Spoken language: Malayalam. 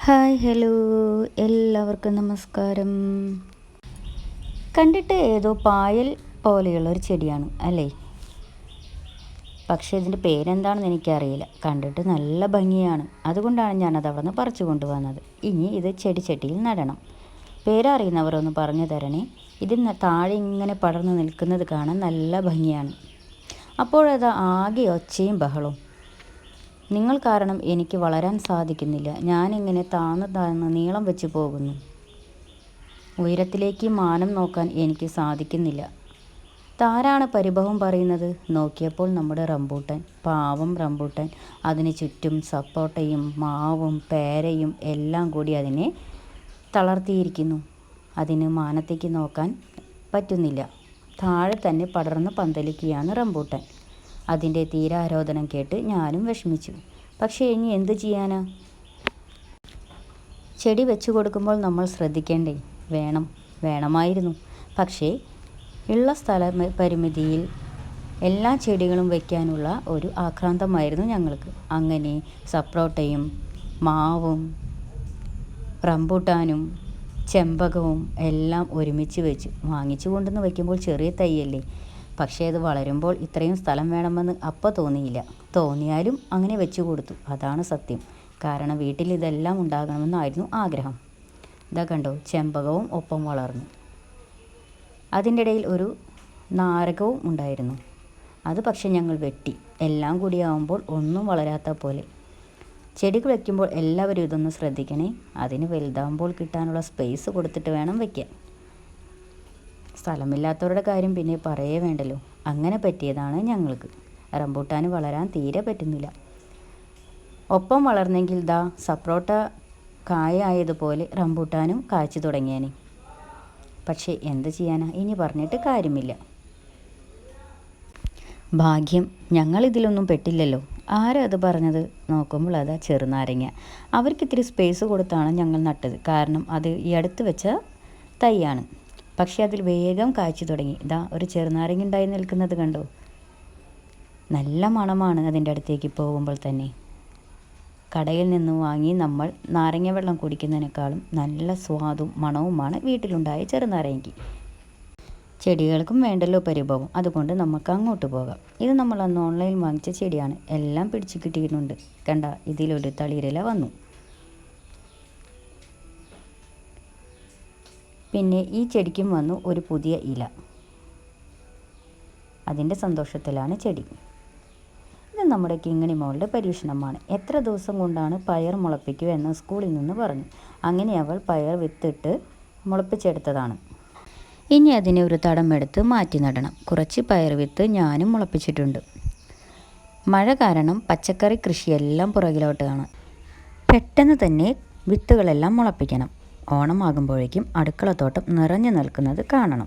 Hi hello. എല്ലാവർക്കും നമസ്കാരം. കണ്ടിട്ട് ഏതോ പായൽ പോലെയുള്ള ഒരു ചെടിയാണ് അല്ലേ? പക്ഷേ ഇതിന്റെ പേരെന്താണെന്ന് എനിക്കറിയില്ല. കണ്ടിട്ട് നല്ല ഭംഗിയാണ്. അതുകൊണ്ടാണ് ഞാനത് അവിടെ നിന്ന് പറിച്ചു കൊണ്ടുവന്നത്. ഇനി ഇത് ചെടി ചട്ടിയിൽ നടണം. പേരറിയുന്നവർ ഒന്ന് പറഞ്ഞു തരണേ. ഇതിന് താഴെ ഇങ്ങനെ പടർന്നു നിൽക്കുന്നത് കാണാൻ നല്ല ഭംഗിയാണ്. അപ്പോഴത് ആകെ ഒച്ചയും ബഹളവും. നിങ്ങൾ കാരണം എനിക്ക് വളരാൻ സാധിക്കുന്നില്ല. ഞാനിങ്ങനെ താന്ന് താന്ന് നീളം വെച്ച് പോകുന്നു. ഉയരത്തിലേക്ക് മാനം നോക്കാൻ എനിക്ക് സാധിക്കുന്നില്ല. താരാണ് പരിഭവം പറയുന്നത്. നോക്കിയപ്പോൾ നമ്മുടെ റംബൂട്ടൻ പാവം റംബൂട്ടൻ അതിന് ചുറ്റും സപ്പോട്ടയും മാവും പേരയും എല്ലാം കൂടി അതിനെ തളർത്തിയിരിക്കുന്നു. അതിന് മാനത്തേക്ക് നോക്കാൻ പറ്റുന്നില്ല. താഴെ തന്നെ പടർന്ന് പന്തലിക്കുകയാണ് റംബൂട്ടൻ. അതിന്റെ തീരാരോധനം കേട്ട് ഞാനും വിഷമിച്ചു. പക്ഷേ ഇനി എന്തു ചെയ്യാനാ? ചെടി വെച്ചു കൊടുക്കുമ്പോൾ നമ്മൾ ശ്രദ്ധിക്കേണ്ടേ? വേണം. വേണമായിരുന്നു. പക്ഷേ ഉള്ള സ്ഥല പരിമിതിയിൽ എല്ലാ ചെടികളും വയ്ക്കാനുള്ള ഒരു ആക്രാന്തമായിരുന്നു ഞങ്ങൾക്ക്. അങ്ങനെ സപ്രോട്ടയും മാവും റംബൂട്ടാനും ചെമ്പകവും എല്ലാം ഒരുമിച്ച് വെച്ച് വാങ്ങിച്ചു കൊണ്ടുവന്ന് വയ്ക്കുമ്പോൾ ചെറിയ തൈയല്ലേ? പക്ഷേ അത് വളരുമ്പോൾ ഇത്രയും സ്ഥലം വേണമെന്ന് അപ്പോൾ തോന്നിയില്ല. തോന്നിയാലും അങ്ങനെ വെച്ചു കൊടുത്തു. അതാണ് സത്യം. കാരണം വീട്ടിൽ ഇതെല്ലാം ഉണ്ടാകണമെന്നായിരുന്നു ആഗ്രഹം. ഇതാ കണ്ടോ ചെമ്പകവും ഒപ്പം വളർന്നു. അതിന്റെ ഇടയിൽ ഒരു നാരകവും ഉണ്ടായിരുന്നു. അത് പക്ഷെ ഞങ്ങൾ വെട്ടി. എല്ലാം കൂടിയാവുമ്പോൾ ഒന്നും വളരാത്ത പോലെ. ചെടികൾ വയ്ക്കുമ്പോൾ എല്ലാവരും ഇതൊന്ന് ശ്രദ്ധിക്കണേ. അതിന് വലുതാകുമ്പോൾ കിട്ടാനുള്ള സ്പേസ് കൊടുത്തിട്ട് വേണം വയ്ക്കാൻ സ്ഥലമില്ലാത്തവരുടെ കാര്യം പിന്നെ പറയേ വേണ്ടല്ലോ. അങ്ങനെ പറ്റിയതാണ് ഞങ്ങൾക്ക്. റംബൂട്ടാൻ വളരാൻ തീരെ പറ്റുന്നില്ല. ഒപ്പം വളർന്നെങ്കിൽ ദാ സപ്രോട്ട കായായതുപോലെ റംബൂട്ടാനും കാച്ചു തുടങ്ങിയാന്. പക്ഷേ എന്ത് ചെയ്യാനാ? ഇനി പറഞ്ഞിട്ട് കാര്യമില്ല. ഭാഗ്യം ഞങ്ങൾ ഇതിലൊന്നും പെട്ടില്ലല്ലോ. ആരാ അത് പറഞ്ഞത്? നോക്കുമ്പോൾ അതാ ചെറുനാരങ്ങ. അവർക്ക് ഇത്തിരി സ്പേസ് കൊടുത്താണ് ഞങ്ങൾ നട്ടത്. കാരണം അത് ഈ അടുത്ത് വെച്ച തൈയാണ്. പക്ഷേ അതിൽ വേഗം കാഴ്ച തുടങ്ങി. ഇതാ ഒരു ചെറുനാരങ്ങ ഉണ്ടായി നിൽക്കുന്നത് കണ്ടോ? നല്ല മണമാണ് അതിന്റെ അടുത്തേക്ക് പോകുമ്പോൾ തന്നെ. കടയിൽ നിന്ന് വാങ്ങി നമ്മൾ നാരങ്ങ വെള്ളം കുടിക്കുന്നതിനേക്കാളും നല്ല സ്വാദും മണവുമാണ് വീട്ടിലുണ്ടായ ചെറുനാരങ്ങയ്ക്ക്. ചെടികൾക്കും വേണ്ടല്ലോ പരിഭവം. അതുകൊണ്ട് നമുക്ക് അങ്ങോട്ട് പോകാം. ഇത് നമ്മൾ അന്ന് ഓൺലൈനിൽ വാങ്ങിച്ച ചെടിയാണ്. എല്ലാം പിടിച്ചു കിട്ടിയിട്ടുണ്ട്. കണ്ട ഇതിലൊരു തളിരില വന്നു. പിന്നെ ഈ ചെടിക്കും വന്നു ഒരു പുതിയ ഇല. അതിന്റെ സന്തോഷത്തിലാണ് ചെടി. ഇത് നമ്മുടെ കിങ്ങിണി മോളുടെ പരീക്ഷണമാണ്. എത്ര ദിവസം കൊണ്ടാണ് പയർ മുളപ്പിക്കുക എന്ന് സ്കൂളിൽ നിന്ന് പറഞ്ഞു. അങ്ങനെ അവൾ പയർ വിത്തിട്ട് മുളപ്പിച്ചെടുത്തതാണ്. ഇനി അതിനെ ഒരു തടം എടുത്ത് മാറ്റി നടണം. കുറച്ച് പയർ വിത്ത് ഞാനും മുളപ്പിച്ചിട്ടുണ്ട്. മഴ കാരണം പച്ചക്കറി കൃഷിയെല്ലാം പുറകിലോട്ടാണ്. പെട്ടെന്ന് തന്നെ വിത്തുകളെല്ലാം മുളപ്പിക്കണം. ഓണമാകുമ്പോഴേക്കും അടുക്കളത്തോട്ടം നിറഞ്ഞു നിൽക്കുന്നത് കാണണം.